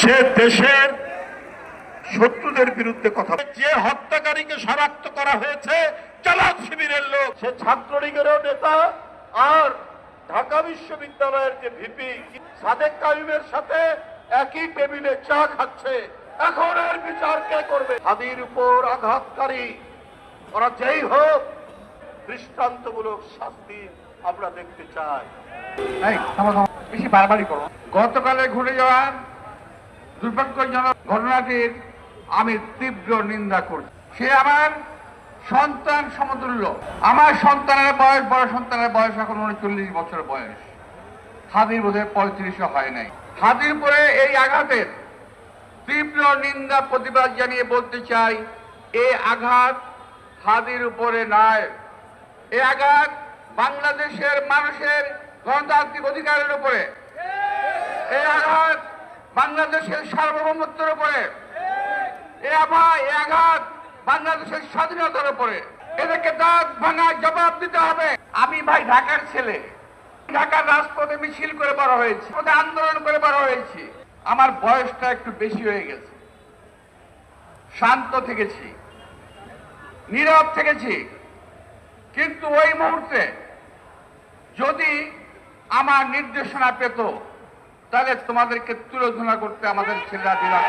সে দেশের শত্রুদের বিরুদ্ধে কথা যে হত্যাকারীকে শনাক্ত করা হয়েছে, চালাক শিবিরের লোক। সে ছাত্রলীগেরও নেতা আর ঢাকা বিশ্ববিদ্যালয়ের যে ভিপি সাদেক কাইমের সাথে একই টেবিলে চা খাচ্ছে। এখন এর বিচার কে করবে? হাদির উপর আঘাতকারী। ওরা যেই হোক, দৃষ্টান্তমূলক শাস্তি আমরা দেখতে চাই। বেশি বারবারই করো গতকালে ঘুরে যাওয়া দুর্ভাগ্যজনক ঘটনাটির আমি তীব্র নিন্দা করছি। সে আমার সন্তান সমতুল্য। আমার সন্তানের বয়স, বড় সন্তানের বয়স এখন উনচল্লিশ বছর বয়স। হাতির বোধহয় পঁয়ত্রিশও হয় নাই। হাতির পরে এই আঘাতের তীব্র নিন্দা, প্রতিবাদ জানিয়ে বলতে চাই এই আঘাত হাদির উপরে নয়। এই আঘাত বাংলাদেশের মানুষের গণতান্ত্রিক অধিকারের উপরে। এই আঘাত বাংলাদেশের সার্বভৌমত্বের উপরে। আভা- এই আঘাত বাংলাদেশের স্বাধীনতার উপরে। এদেরকে দাঁত ভাঙা জবাব দিতে হবে। আমি ভাই ঢাকার ছেলে। ঢাকার রাজপথে মিছিল করে বড় হয়েছি আন্দোলন করে বড় হয়েছি। আমার বয়সটা একটু বেশি হয়ে গেছে। শান্ত থেকেছি। নীরব থেকেছি। কিন্তু ওই মুহূর্তে যদি আমার নির্দেশনা পেত তাহলে তোমাদেরকে তুলোধনা করতে আমাদের ছেলেরা দিলাম।